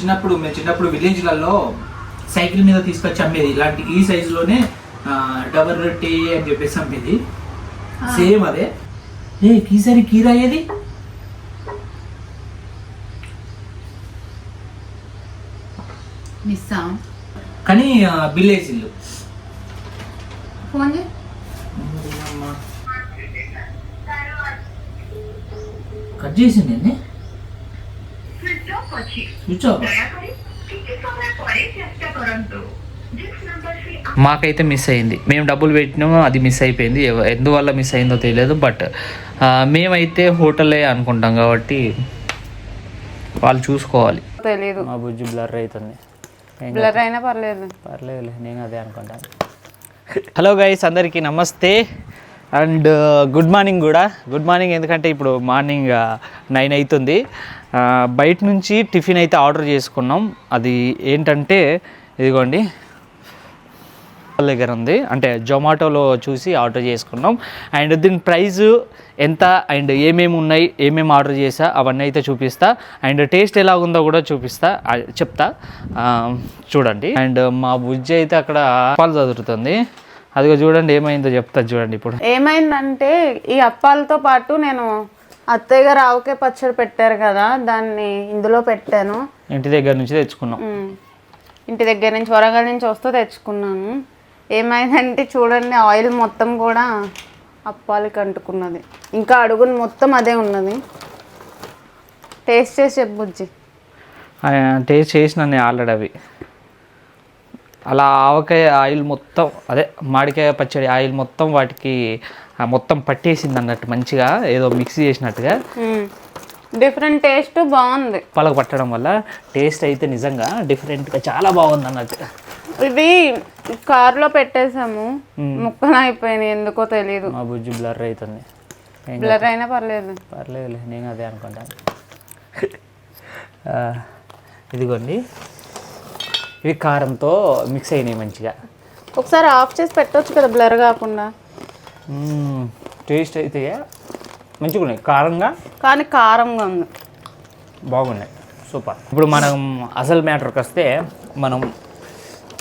చిన్నప్పుడు మేము చిన్నప్పుడు విలేజ్లలో సైకిల్ మీద తీసుకొచ్చి అమ్మేది. ఇలాంటి ఈ సైజులోనే డబల్ రొట్టి అని చెప్పేసి అమ్మేది. సేమ్ అదే. ఏ కీసరి కీరా ఏది? కానీ విలేజ్ ఇల్లు ఫోన్ కట్ చేసింది మాకైతే మిస్ అయింది. మేము డబ్బులు పెట్టినాము అది మిస్ అయిపోయింది. ఎందువల్ల మిస్ అయిందో తెలియదు బట్ మేమైతే హోటలే అనుకుంటాం కాబట్టి వాళ్ళు చూసుకోవాలి. తెలీదు. మా బుజ్జి బ్లర్ అవుతుంది బ్లర్ అయినా పర్లేదు పర్లేదు నేను అదే అనుకుంటాను. హలో గైస్ అందరికీ నమస్తే. అండ్ uh, గుడ్ మార్నింగ్ కూడా. గుడ్ మార్నింగ్ ఎందుకంటే ఇప్పుడు మార్నింగ్ నైన్ అవుతుంది బయట నుంచి టిఫిన్ అయితే ఆర్డర్ చేసుకున్నాం. అది ఏంటంటే ఇదిగోండి. దగ్గర ఉంది. అంటే జొమాటోలో చూసి ఆర్డర్ చేసుకున్నాం. అండ్ దీని ప్రైస్ ఎంత? అండ్ ఏమేమి ఉన్నాయి? ఏమేమి ఆర్డర్ చేసా అవన్నీ అయితే చూపిస్తా. అండ్ టేస్ట్ ఎలా ఉందో కూడా చూపిస్తా. చెప్తా. చూడండి. అండ్ మా బుజ్జి అయితే అక్కడ పాలు చదువుతుంది అదిగో చూడండి ఏమైందో చెప్తా చూడండి ఇప్పుడు. ఏమైందంటే ఈ అప్పాలతో పాటు నేను అత్తయ్య గారు ఆవకాయ పచ్చడి పెట్టారు కదా దాన్ని ఇందులో పెట్టాను. ఇంటి దగ్గర నుంచి తెచ్చుకున్నాం. ఇంటి దగ్గర నుంచి వరంగల్ నుంచి వస్తూ తెచ్చుకున్నాను. ఏమైందంటే చూడండి ఆయిల్ మొత్తం కూడా అప్పాలకి అంటుకున్నది. ఇంకా అడుగుని మొత్తం అదే ఉన్నది. టేస్ట్ చేసి చెప్పు బుజ్జి. టేస్ట్ చేసిన నేను ఆల్రెడీ అవి. అలా ఆవకాయ ఆయిల్ మొత్తం అదే మామిడికాయ పచ్చడి ఆయిల్ మొత్తం వాటికి మొత్తం పట్టేసింది అన్నట్టు మంచిగా ఏదో మిక్సీ చేసినట్టుగా. డిఫరెంట్ టేస్ట్ బాగుంది. పలకు పట్టడం వల్ల టేస్ట్ అయితే నిజంగా డిఫరెంట్గా చాలా బాగుంది అన్నట్టు. ఇది కారులో పెట్టేసాము. ముక్కలు అయిపోయినాయి ఎందుకో తెలియదు మా బుజ్జి బ్లర్ అవుతుంది బ్లర్ అయినా పర్లేదు. పర్లేదులే నేను అదే అనుకుంటాను. ఇదిగోండి. ఇవి కారంతో మిక్స్ అయినాయి మంచిగా. ఒకసారి ఆఫ్ చేసి పెట్టొచ్చు కదా బ్లర్ కాకుండా. టేస్ట్ అయితే మంచిగా ఉన్నాయి. కారంగా? కానీ కారంగా ఉంది. బాగున్నాయి. సూపర్. ఇప్పుడు మనం అసలు మ్యాటర్కి వస్తే మనం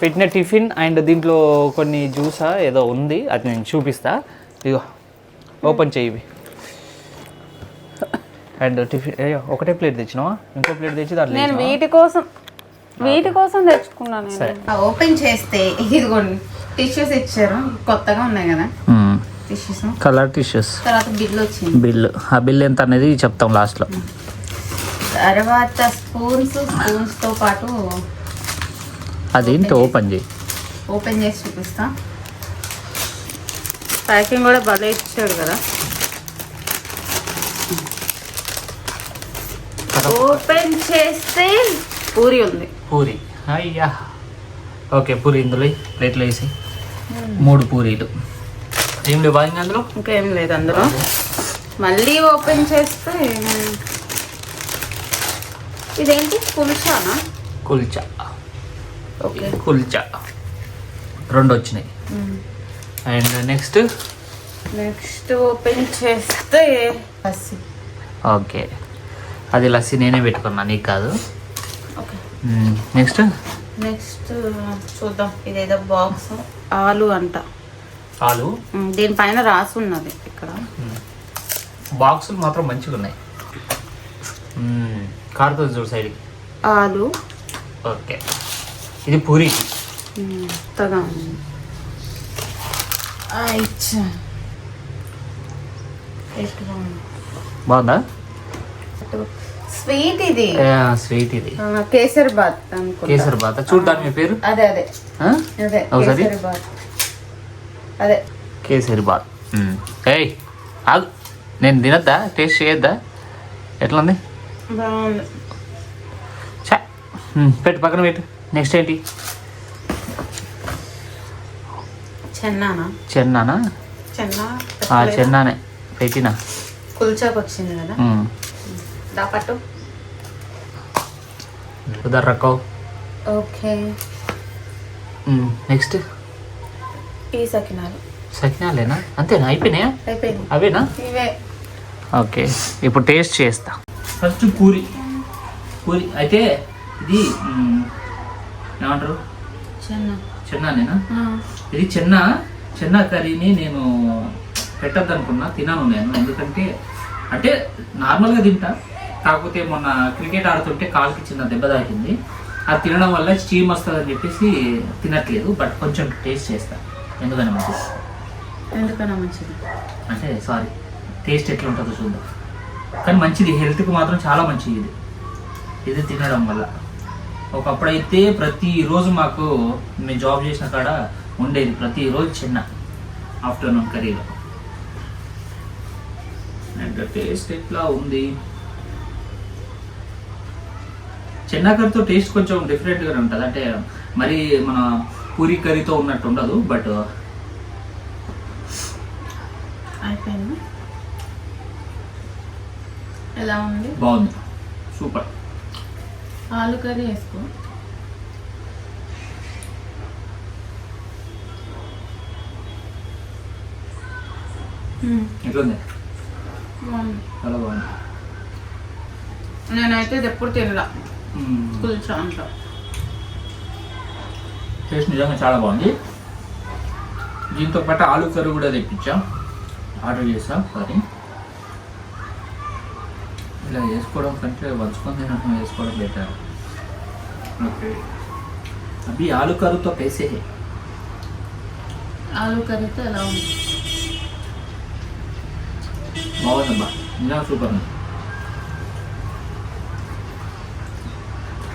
పెట్టిన టిఫిన్ అండ్ దీంట్లో కొన్ని జ్యూసా ఏదో ఉంది అది నేను చూపిస్తా. ఇగో ఓపెన్ చేయి అండ్ టిఫిన్ ఒకటే ప్లేట్ తెచ్చినావా? ఇంకో ప్లేట్ తెచ్చి దాంట్లో నేను? వీటి కోసం వీటి కోసం తెచ్చుకున్నాను నేను. సరే. ఆ ఓపెన్ చేస్తే ఇదిగోండి టిష్యూస్ ఇచ్చారు. కొత్తగా ఉన్నాయి కదా. టిష్యూస్ కలర్ టిష్యూస్ తర్వాత బిల్ వచ్చింది. బిల్ ఆ బిల్ ఎంత అనేది చెప్తాం లాస్ట్లో. తర్వాత స్పూన్స్ స్పూన్స్తో పాటు అది ఏంటి? ఓపెన్ చేయి. ఓపెన్ చేసి చూపిస్తా. ప్యాకింగ్ కూడా భలే ఇచ్చాడు కదా. ఓపెన్ చేస్తే పూరి ఉంది. పూరి. అయ్యా. ఓకే పూరి ఇందులో. ప్లేట్లో వేసి. మూడు పూరీలు. ఏం లేవు ఇంకా అందులో ఇంకేం లేదు అందులో. మళ్ళీ ఓపెన్ చేస్తే ఇదేంటి? పులుసానా కుల్చా. ఓకే. కుల్చా. రెండు వచ్చినాయి. And next? నెక్స్ట్ ఓపెన్ చేస్తే బస్సు ఓకే. అది లస్సీ నేనే పెట్టుకున్నా నీకు కాదు. నెక్స్ట్ నెక్స్ట్ చూద్దాం. ఇదేదో బాక్స్ ఆలు అంట. ఉమ్, దీనిపైన రాసి ఉన్నది ఇక్కడ. బాక్సులు మాత్రం మంచిగా ఉన్నాయి. మ్మ్. కారుతుంది చూడు సైడ్కి ఆలు. ఓకే. ఇది పూరికి టేస్ట్ బాగుంది? బాగుందా స్వీట్ ఇది. స్వీట్ ఇది. ఆ, కేసరి బాత్ అనుకుంటా. కేసరి బాత. చూడ్డానికి మీ పేరు? అదే అదే? అదే ఒకసారి? కేసరి బాత్. అదే. కేసరి బాత్. ఏయ్ ఆగు. నేను తినద్దా? టేస్ట్ చేయొద్దా? ఎట్లా ఉంది పెట్టు పక్కన పెట్టు. నెక్స్ట్ ఏంటి? చెన్నానా? చెన్నానా? చెన్నా ఆ, చెన్నానే. పెట్టినా. కుల్చాకు వచ్చింది కదా. దా పట్టు. ఉదర్ రక్కో ఓకే నెక్స్ట్ ఈ సకినాలు. సకినాలేనా? అంతేనా అయిపోయినాయా? అయిపోయింది అవేనా? ఇవే. ఓకే. ఇప్పుడు టేస్ట్ చేస్తా. ఫస్ట్ పూరి. పూరి. అయితే ఇది మ్, ఏమంటారు? చిన్న. చెన్నానేనా? ఇది చెన్న చెన్న కర్రీని నేను పెట్టద్దు అనుకున్నా తినను నేను. ఎందుకంటే అంటే నార్మల్గా తింటా. కాకపోతే మొన్న క్రికెట్ ఆడుతుంటే కాలుకి చిన్న దెబ్బ తాకింది. అది తినడం వల్ల స్టీమ్ వస్తుందని చెప్పేసి తినట్లేదు బట్ కొంచెం టేస్ట్ చేస్తా. ఎందుకని మంచిది. ఎందుకన్నా మంచిది? అంటే సారీ టేస్ట్ ఎట్లా ఉంటుందో చూద్దాం. కానీ మంచిది హెల్త్కి మాత్రం చాలా మంచిది ఇది. ఇది తినడం వల్ల. ఒకప్పుడైతే ప్రతిరోజు మాకు మేము జాబ్ చేసిన కాడ ఉండేది ప్రతిరోజు చిన్న ఆఫ్టర్నూన్ కర్రీలో. అండ్ టేస్ట్ ఎట్లా ఉంది? చిన్న కర్రీతో టేస్ట్ కొంచెం డిఫరెంట్గానే ఉంటుంది. అంటే మరి మన పూరి కర్రీతో ఉన్నట్టు ఉండదు బట్ అయిపోయింది? ఎలా ఉంది? బాగుంది. సూపర్. ఆలు కర్రీ వేసుకో. ఎట్లుంది? బాగుంది. చాలా బాగుంది. నేనైతే ఇది ఎప్పుడు తినలా. అంట టేస్ట్ నిజంగా చాలా బాగుంది దీంతో పాటు ఆలు కర్రీ కూడా తెప్పించా ఆర్డర్ చేసా సారీ ఇలా వేసుకోవడం కంటే వంచుకొని తినడం వేసుకోవడం బెటర్ ఓకే అవి ఆలు కర్రీతో పేసే ఆలు కర్రీతో ఎలా ఉంది బాగుందమ్మా నిజంగా సూపర్ ఉంది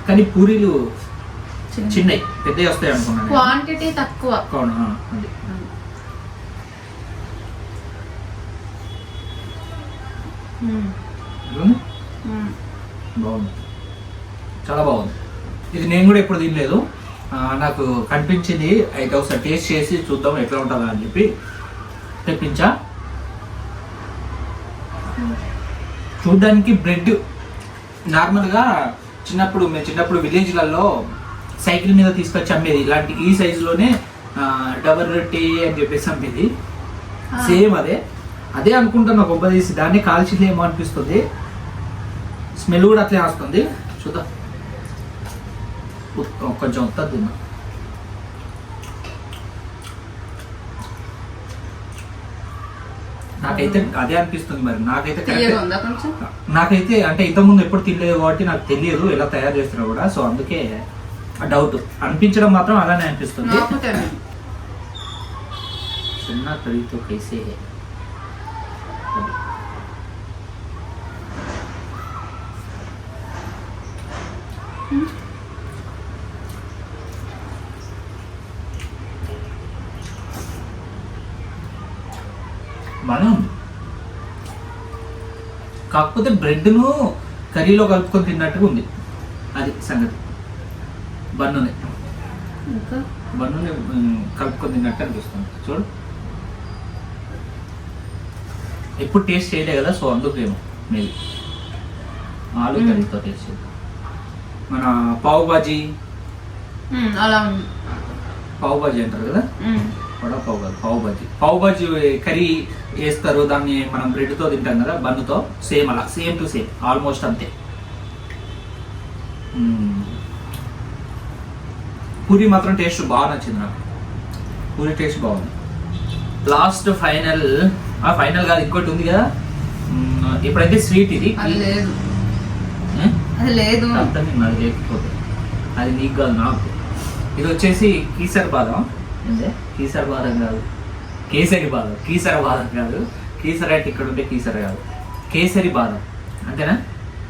కానీ పూరీలు చిన్న చిన్నవి పెద్దవి వస్తాయి అనుకున్నాను నేను. క్వాంటిటీ తక్కువ. అవునా అది. బాగుంది. చాలా బాగుంది. ఇది నేను కూడా ఎప్పుడు తినలేదు. నాకు కనిపించింది అయితే ఒకసారి టేస్ట్ చేసి చూద్దాం ఎట్లా ఉంటుందా అని చెప్పి తెప్పించా. చూడ్డానికి బ్రెడ్ నార్మల్గా చిన్నప్పుడు మేము చిన్నప్పుడు విలేజ్లలో సైకిల్ మీద తీసుకొచ్చి అమ్మేది. ఇలాంటి ఈ సైజులోనే డబల్ రొట్టి అని చెప్పేసి అమ్మేది. సేమ్ అదే. అదే అనుకుంటున్నా గొప్ప తీసి. దాన్ని కాల్చిందేమో అనిపిస్తుంది. స్మెల్ కూడా అట్లే వస్తుంది. చూద్దాం. కొంచెం ఉత్తది నాకైతే అదే అనిపిస్తుంది మరి. నాకైతే నాకైతే అంటే ఇంతకుముందు ఎప్పుడు తినలేదు కాబట్టి నాకు తెలియదు ఎలా తయారు చేస్తారో కూడా. సో అందుకే డౌట్ అనిపించడం మాత్రం అలానే అనిపిస్తుంది. చిన్న కర్రీతో కైసే బాగానే ఉంది కాకపోతే బ్రెడ్ను కర్రీలో కలుపుకొని తిన్నట్టుగా ఉంది. అది సంగతి. బన్నుని. ఇంకా? బన్నుని కలుపుకొని తిన్నట్టు అనిపిస్తుంది. చూడు. ఎప్పుడు టేస్ట్ చేయలే కదా సో అందుకేమో మేబీ. ఆలు. కర్రీతో టేస్ట్ మన పావు బాజీ. అలా ఉంది. పావు బాజీ అంటారు కదా? వడ పావు కాదు పావు బాజీ పావు బాజీ కర్రీ వేస్తారు దాన్ని మనం బ్రెడ్తో తింటాం కదా బన్నుతో. సేమ్ అలా సేమ్ టు సేమ్ ఆల్మోస్ట్ అంతే. పూరి మాత్రం టేస్ట్ బాగా నచ్చింది నాకు. పూరి టేస్ట్ బాగుంది. లాస్ట్ ఫైనల్ ఆ ఫైనల్ కాదు ఇంకోటి ఉంది కదా. ఇప్పుడైతే స్వీట్ ఇది. లేదు? అది లేదు. అర్థం నాకు లేకపోతే. అది నీకు కాదు నాకు. ఇది వచ్చేసి కీసర్ బాదం. ఏందే కీసర్ బాదం కాదు. కేసరి బాదం కీసర బాదం కాదు. కీసర అంటే ఇక్కడ ఉంటే కీసర కాదు. కేసరి బాదం అంతేనా?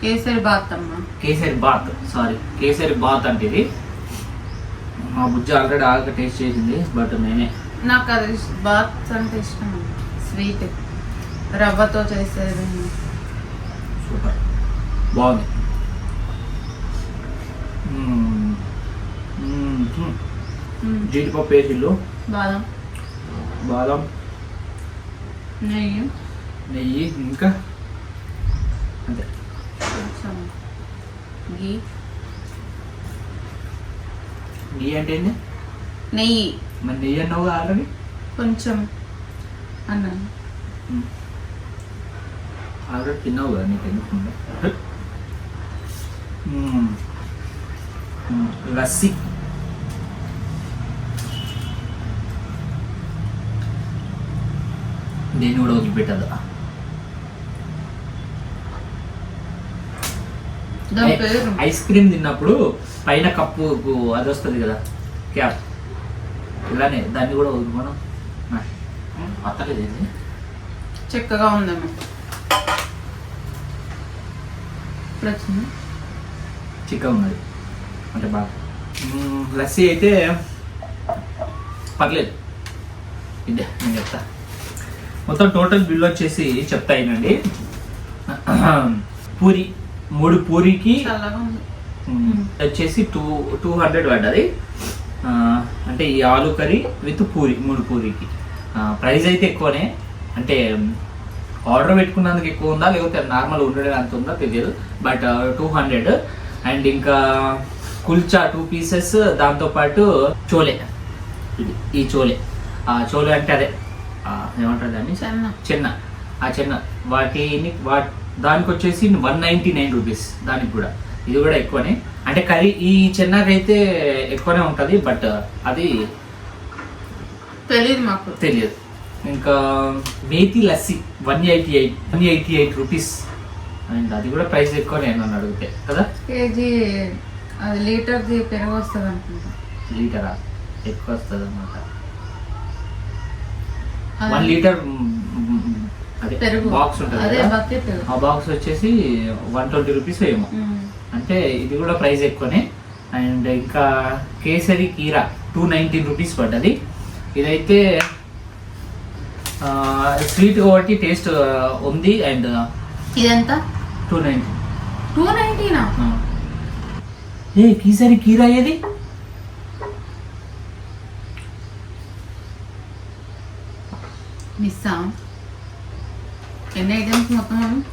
కేసరి బాత్ అమ్మ. కేసరి బాత్. సారీ కేసరి బాత్ అంటే ఇది. మా బుజ్జ ఆల్రెడీ ఆగా టేస్ట్ చేసింది బట్ నేనే. నాకు అది బాత్ అంటే ఇష్టం స్వీట్ రవ్వతో చేసేది. సూపర్. బాగుంది. జీడిపప్పు వేసిళ్ళు బాదం. బాదం. నెయ్యి. నెయ్యి ఇంకా? అంతే. గీ నెయ్యి అంటే ఏంటి నెయ్యి. మరి నెయ్యి అన్నావు ఆల్రెడీ కొంచెం అన్నాను ఆల్రెడీ తిన్నావు కదా నీకు ఎందుకు. లస్సీ దేన్ని కూడా వదిలిపెట్టదు. ఐస్ క్రీమ్ తిన్నప్పుడు పైన కప్పు అది వస్తుంది కదా క్యాప్. ఇలానే దాన్ని కూడా వదులుకోను అత్తలేదు ఇది చక్కగా ఉందేమో ఇప్పుడు వచ్చింది చిక్కగా ఉన్నది. అంటే బాగా. లస్సీ అయితే పర్లేదు. ఇదే నేను చెప్తా. మొత్తం టోటల్ బిల్ వచ్చేసి చెప్తా అయినండి పూరి మూడు పూరికి వచ్చేసి టూ టూ హండ్రెడ్ పడ్డది. అంటే ఈ ఆలు కర్రీ విత్ పూరి మూడు పూరికి. ప్రైస్ అయితే ఎక్కువనే. అంటే ఆర్డర్ పెట్టుకున్నందుకు ఎక్కువ ఉందా లేకపోతే నార్మల్ ఉండడం అంత ఉందా తెలియదు. But two hundred. అండ్ ఇంకా కుల్చా టూ పీసెస్ దాంతోపాటు చోలే. ఇది ఈ చోలే. చోలే అంటే అదే. ఏమంటారు దాన్ని? చెన్న. చెన్న. ఆ చెన్న. వాటిని వా దానికి వచ్చేసి వన్ నైంటీ నైన్ రూపీస్. దానికి కూడా. ఇది కూడా ఎక్కువనే. అంటే కర్రీ ఈ చెన్నకైతే ఎక్కువనే ఉంటుంది బట్ అది తెలియదు మాకు. తెలియదు. ఇంకా methi lassi one eighty eight one eighty eight rupees. And అది కూడా ప్రైస్ ఎక్కువనే నన్ను అడిగితే. కదా? కేజీ అది లీటర్ది పెరుగు వస్తుంది అనుకుంటా లీటరా? ఎక్కువ వస్తుంది అనమాట వన్ లీటర్ అదే బాక్స్ ఉంటుంది ఆ బాక్స్ వచ్చేసి వన్ ట్వంటీ రూపీస్ ఏమో. అంటే ఇది కూడా ప్రైస్ ఎక్కువనే. అండ్ ఇంకా కేసరి కీరా టూ నైన్టీన్ రూపీస్ పడ్డది. ఇదైతే స్వీట్ కాబట్టి టేస్ట్ ఉంది అండ్ ఇదెంత? టూ నైన్టీన్ టూ నైన్టీనా? ఏ కేసరి కీరా ఏది? మిస్సా. ఎన్ని ఐటమ్స్ మొత్తం?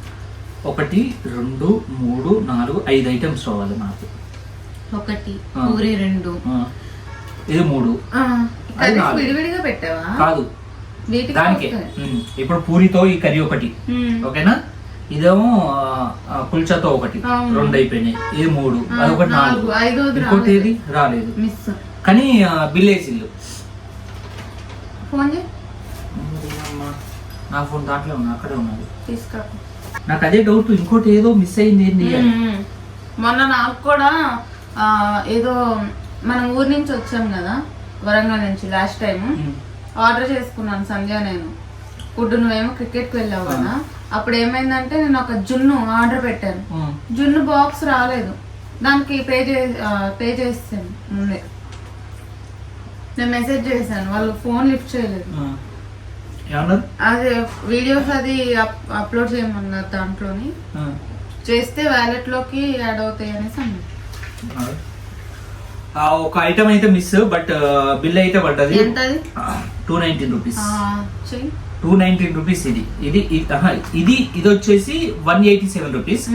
ఒకటి రెండు మూడు నాలుగు ఐదు ఐటమ్స్ రావాలి నాకు. ఒకటి. పూరి రెండు. ఇది మూడు. అది నాలుగు. విడివిడిగా పెట్టావా? కాదు. వీటికి దానికే. వస్తాయి. ఉమ్, ఇప్పుడు పూరితో ఈ కర్రీ ఒకటి. ఓకేనా? ఇదేమో ఆ, కుల్చాతో ఒకటి. అవును. రెండు అయిపోయినాయి. ఇది మూడు. ఆ, అదొకటి నాలుగు. నాలుగు. ఐదోది ఇంకోటి రాలేదు. ఏది? రాలేదు. మిస్. కానీ బిల్లేజ్ ఇల్లు ఫోన్ చేయి నా ఫోన్ దాంట్లో ఉన్నా అక్కడే ఉన్నది. తీసుకురా నాకు అదే డౌట్ ఇంకోటి ఏదో మిస్ అయింది ఏంటి అని. మొన్న నాకు కూడా ఆ, ఏదో మనం ఊరి నుంచి వచ్చాం కదా వరంగల్ నుంచి లాస్ట్ టైం ఉమ్, ఆర్డర్ చేసుకున్నాను సంధ్య నేను. ఫుడ్ నువ్వేమో క్రికెట్కి వెళ్ళావు కదా. అప్పుడు ఏమైందంటే నేను ఒక జున్ను ఆర్డర్ పెట్టాను. జున్ను బాక్స్ రాలేదు. దానికి పే చే పే చేస్తాను ముందే. నేను మెసేజ్ చేశాను వాళ్ళు ఫోన్ లిఫ్ట్ చేయలేదు. అది వీడియోస్ అది అప్- అప్లోడ్ చేయమన్నారు దాంట్లోని. చేస్తే వ్యాలెట్లోకి యాడ్ అవుతాయి అనేసి అన్నారు. ఒక ఐటమ్ అయితే మిస్ బట్ బిల్ అయితే పడ్డది. Two nineteen rupees two nineteen rupees ఇది. ఇది ఇది ఇది వచ్చేసి one eighty seven rupees.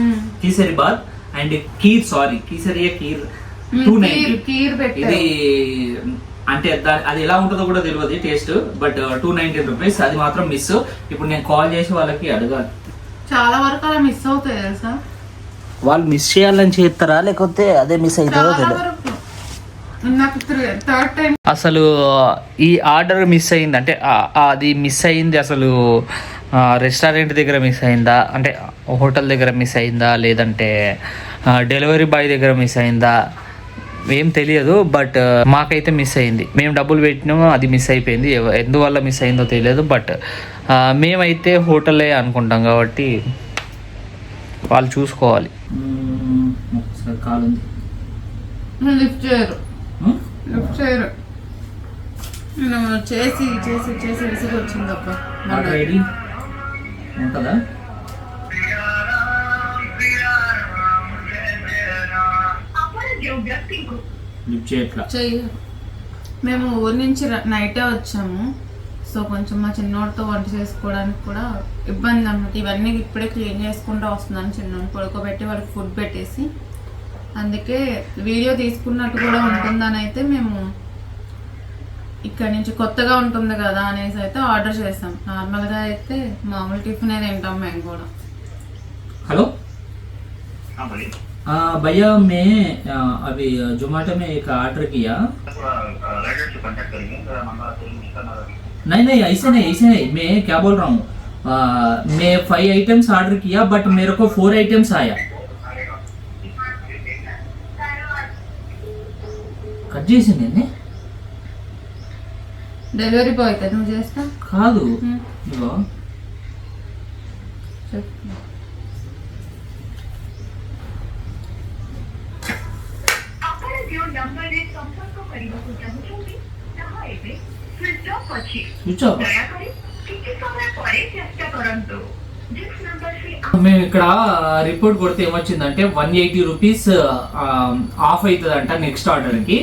Kesari bath and kheer sorry kesari kheer two ninety ఇది అంటే అది ఎలా ఉంటుందో కూడా తెలియదు taste but two nineteen rupees అది మాత్రం మిస్ ఇప్పుడు నేను కాల్ చేసి వాళ్ళకి అడగాలి. చాలా వరకు అలా మిస్ అవుతాయి తెలుసా? వాళ్ళు మిస్ చేయాలని చేస్తారా? లేకపోతే అదే మిస్ థర్డ్ టైం అసలు ఈ ఆర్డర్ మిస్ అయింది. అంటే ఆ- అది మిస్ అయింది అసలు ఆ, రెస్టారెంట్ దగ్గర మిస్ అయిందా? అంటే హోటల్ దగ్గర మిస్ అయిందా? లేదంటే డెలివరీ బాయ్ దగ్గర మిస్ అయిందా? ఏం తెలియదు బట్ మాకైతే మిస్ అయింది. మేము డబ్బులు పెట్టినాము అది మిస్ అయిపోయింది. ఎందువల్ల మిస్ అయిందో తెలియదు బట్ ఆ, మేమైతే హోటలే అనుకుంటాం కాబట్టి వాళ్ళు చూసుకోవాలి. చేసి చేసి చేసి విసిగి వచ్చింది అబ్బా. ఆర్డర్ ఐడి ఉంటుందా? మేము ఊరి నుంచి నైటే వచ్చాము. సో కొంచెం మా చిన్నోడితో వంట చేసుకోవడానికి కూడా ఇబ్బంది అనమాట ఇవన్నీ ఇప్పుడే క్లీన్ చేసుకుంటూ వస్తున్నాను చిన్నోడు పడుకోబెట్టి వాళ్ళకి ఫుడ్ పెట్టేసి. అందుకే వీడియో తీసుకున్నట్టు కూడా ఉంటుందని అయితే మేము ఇక్కడ నుంచి కొత్తగా ఉంటుంది కదా అనేసి అయితే ఆర్డర్ చేసాం నార్మల్గా అయితే మామూలు టిఫిన్ తింటాం మేము కూడా. హలో? भैया मैं आ, अभी जोमेटो में एक ऑर्डर किया राइडर से कांटेक्ट करेंगे जरा मंगला तेल मिक्सर ना लगे नहीं नहीं ऐसे नहीं ऐसे नहीं मैं क्या बोल रहा हूँ आ, मैं फाइव आइटम्स ऑर्डर किया बट मेरे को फोर आइटम्स आया కట్ చేసింది డెలివరీ బాయ్ కదా నువ్వు చేస్తా కాదు హ్మ్. ఇగో మేము ఇక్కడ రిపోర్ట్ కొడితే ఏమొచ్చిందంటే వన్ ఎయిటీ రూపీస్ ఆఫ్ అవుతుందంట నెక్స్ట్ ఆర్డర్కి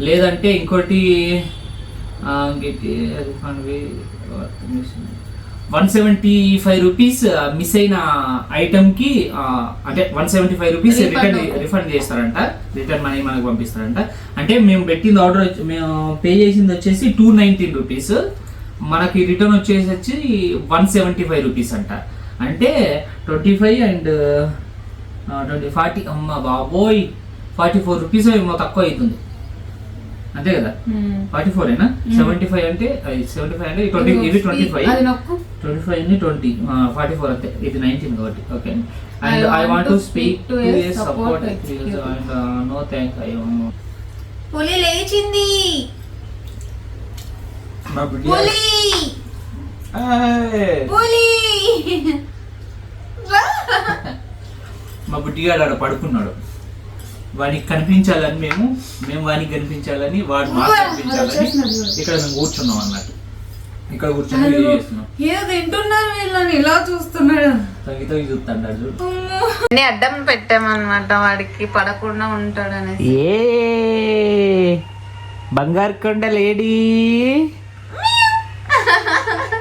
లేదంటే ఇంకోటి one seventy five rupees miss అయిన ఐటమ్కి అంటే one seventy five rupees return. Refund చేస్తారంట. రిటర్న్ మనీ మనకు పంపిస్తారంట. అంటే మేము పెట్టింది ఆర్డర్ మేము పే చేసింది వచ్చేసి టూ నైన్టీన్ రూపీస్. మనకి రిటర్న్ వచ్చేసి వచ్చి వన్ సెవెంటీ ఫైవ్ రూపీస్ అంట. అంటే twenty five and twenty forty అమ్మ బాబోయ్ ఫార్టీ ఫోర్ రూపీస్ ఏమో తక్కువ అవుతుంది. అంతే కదా. ఫార్టీ ఫోర్ అయినా సెవెంటీ ఫైవ్ అంటే సెవెంటీ ఫైవ్ అంటే ట్వంటీ ఇది ట్వంటీ ఫైవ్. ట్వంటీ ఫైవ్ని ట్వంటీ ఫార్టీ ఫోర్ అంతే. ఇది నైన్టీన్ కాబట్టి okay I and I want want to to speak speak to to a a support support. And no thank I పులి లేచింది. మా బిడ్డ పులి! పులి! మా బుడ్డిగాడు ఆడ పడుకున్నాడు. వానికి కనిపించాలని మేము మేము వానికి కనిపించాలని వాడు మాకు కనిపించాలని. ఇక్కడ మేము కూర్చున్నాం అన్నట్టు. ఇక్కడ కూర్చొని ఏదో తింటున్నారు వీళ్ళని ఇలా చూస్తున్నాడు. తగ్గి చూస్తాడు చూడు. అన్ని అడ్డం పెట్టామన్నమాట వాడికి పడకుండా ఉంటాడని ఏ బంగారు కొండ లేడీ.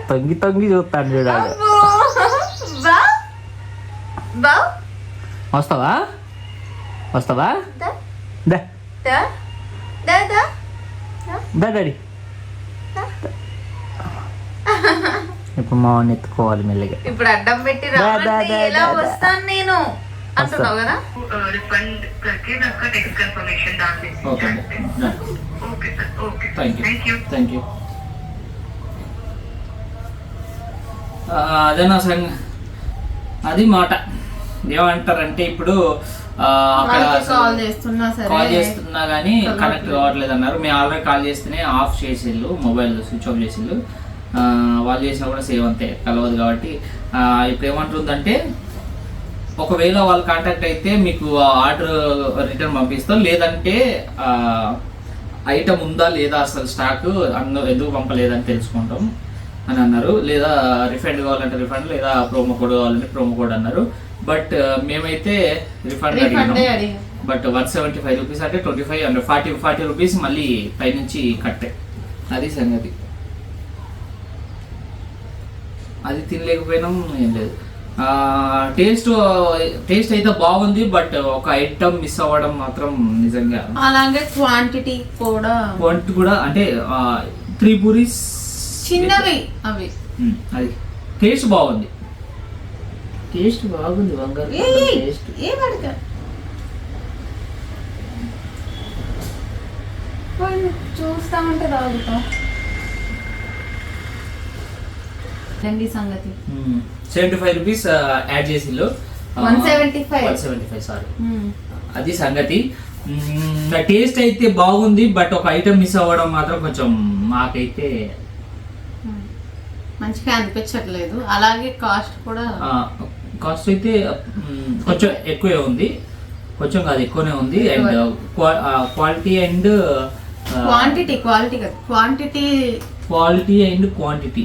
తొంగి తొంగి బా. బా. వస్తావా? వస్తావా? దా. డాడీ. ఇప్పుడు మా వాడిని ఎత్తుకోవాలి మెల్లిగా ఇప్పుడు అడ్డం పెట్టి దా, దా, రమ్మంటే దా, ఎలా దా, దా. వస్తాను నేను అంటున్నావు కదా रिफंड करके मैं आपका टेक्स्ट कंफर्मेशन डाल देती हूँ okay okay sir okay thank you thank you thank you అదే నా సంగ అది మాట ఏమంటారంటే ఇప్పుడు ఆ, అక్కడ వాళ్ళకి కాల్ చేస్తున్నా సరే కాల్ చేస్తున్నా కానీ కలవట్లేదు. కనెక్ట్ కావట్లేదు అన్నారు మేము ఆల్రెడీ కాల్ చేస్తేనే ఆఫ్ చేసిళ్ళు మొబైల్ స్విచ్ ఆఫ్ చేసిళ్ళు ఆ, వాళ్ళు చేసినా కూడా సేవ్ అంతే కలవదు కాబట్టి. ఇప్పుడు ఏమంటుందంటే ఒకవేళ వాళ్ళు కాంటాక్ట్ అయితే మీకు ఆర్డర్ రిటర్న్ పంపిస్తాం. లేదంటే ఐటమ్ ఉందా లేదా అసలు స్టాక్ అందు ఎందుకు పంపలేదని తెలుసుకుంటాం అని అన్నారు. లేదా రిఫండ్ కావాలంటే రిఫండ్ లేదా ప్రోమో కోడ్ కావాలంటే ప్రోమో కోడ్ అన్నారు. బట్ మేమైతే రిఫండ్ అడిగినాం. But one seventy five rupees అంటే ట్వంటీ ఫైవ్ అంటే ఫార్టీ ఫార్టీ రూపీస్ మళ్ళీ పైనుంచి కట్టే. అది సంగతి. అది తినలేకపోయినాం ఏం లేదు. టేస్ట్ టేస్ట్ అయితే బాగుంది బట్ ఒక ఐటమ్ మిస్ అవ్వడం మాత్రం నిజంగా. అలాగే క్వాంటిటీ కూడా క్వాంటిటీ కూడా అంటే త్రీ పూరీస్ చిన్నవి అవి. అది. టేస్ట్ బాగుంది. టేస్ట్ బాగుంది బంగారు ఏయ్, టేస్ట్. ఏ పడక చూస్తా ఉంటే తాగుతా. రండి సంగతి. సెవెంటీ ఫైవ్ రూపీస్ యాడ్ చేసిల్లు 175. One seventy five sorry. అది సంగతి. టేస్ట్ అయితే బాగుంది బట్ ఒక ఐటమ్ మిస్ అవ్వడం మాత్రం కొంచెం మాకైతే. మంచిగా అనిపించట్లేదు. అలాగే కాస్ట్ కూడా కాస్ట్ అయితే కొంచెం ఎక్కువే ఉంది. కొంచెం కాదు ఎక్కువనే ఉంది. And quality and quantity quality quantity quality and quantity.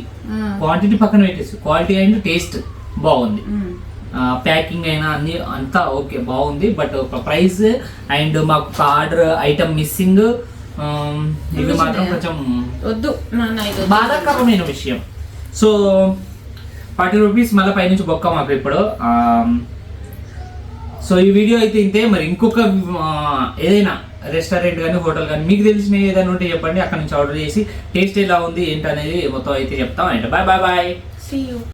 Quantity పక్కన పెట్టేసి క్వాలిటీ అండ్ టేస్ట్ బాగుంది. ప్యాకింగ్ అయినా అన్ని అంతా ఓకే బాగుంది. బట్ ఒక ప్రైస్ అండ్ మాకు ఆర్డర్ ఐటమ్ మిస్సింగ్ ఇవి మాత్రం కొంచెం వద్దు ఇది. బాధాకరమైన విషయం. సో ఫార్టీ రూపీస్ మళ్ళీ పైనుంచి బొక్క మాకు ఇప్పుడు. సో ఈ వీడియో అయితే ఇంతే. మరి ఇంకొక ఏదైనా రెస్టారెంట్ కానీ హోటల్ కానీ మీకు తెలిసిన ఏదైనా ఉంటే చెప్పండి. అక్కడ నుంచి ఆర్డర్ చేసి టేస్ట్ ఎలా ఉంది ఏంటి అనేది మొత్తం అయితే చెప్తాం and. Bye bye bye. See you.